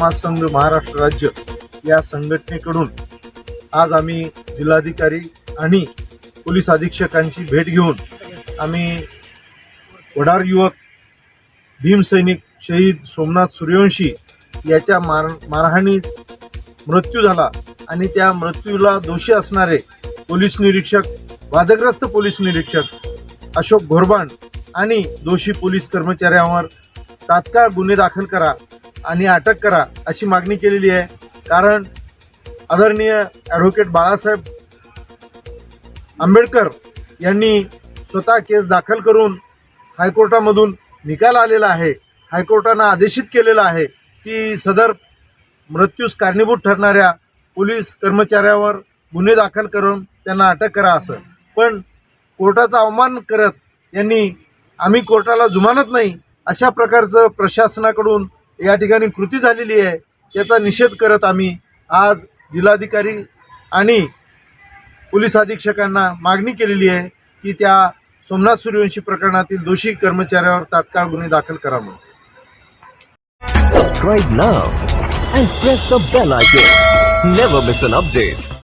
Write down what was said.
महासंघ महाराष्ट्र राज्य या संघटनेकडून आज आम्ही जिल्हाधिकारी आणि पोलीस अधीक्षकांची भेट घेऊन आम्ही वडार युवक भीमसैनिक शहीद सोमनाथ सूर्यवंशी याच्या मार मारहाणीत मृत्यू झाला आणि त्या मृत्यूला दोषी असणारे पोलीस निरीक्षक वादग्रस्त पोलीस निरीक्षक अशोक घोरबाण आणि दोषी पोलीस कर्मचाऱ्यांवर तात्काळ गुन्हे दाखल करा. आणि अटक करा अशी मागणी केलेली आहे. कारण आदरणीय ॲडव्होकेट बाळासाहेब आंबेडकर यांनी स्वतः केस दाखल करून हायकोर्टामधून निकाल आलेला आहे. हायकोर्टानं आदेशित केलेलं आहे की सदर मृत्यूस कारणीभूत ठरणाऱ्या पोलीस कर्मचाऱ्यावर गुन्हे दाखल करून त्यांना अटक करा असं. पण कोर्टाचा अवमान करत यांनी आम्ही कोर्टाला जुमानत नाही अशा प्रकारचं प्रशासनाकडून या ठिकाणी कृती झालेली आहे याचा निषेध करत आम्ही आज जिल्हाधिकारी आणि पोलीस अधीक्षकांना मागणी केलेली आहे की त्या सोमनाथ सूर्यवंशी प्रकरणातील दोषी कर्मचाऱ्यावर तात्काळ गुन्हे दाखल करावे. Subscribe now and press the bell icon never miss an update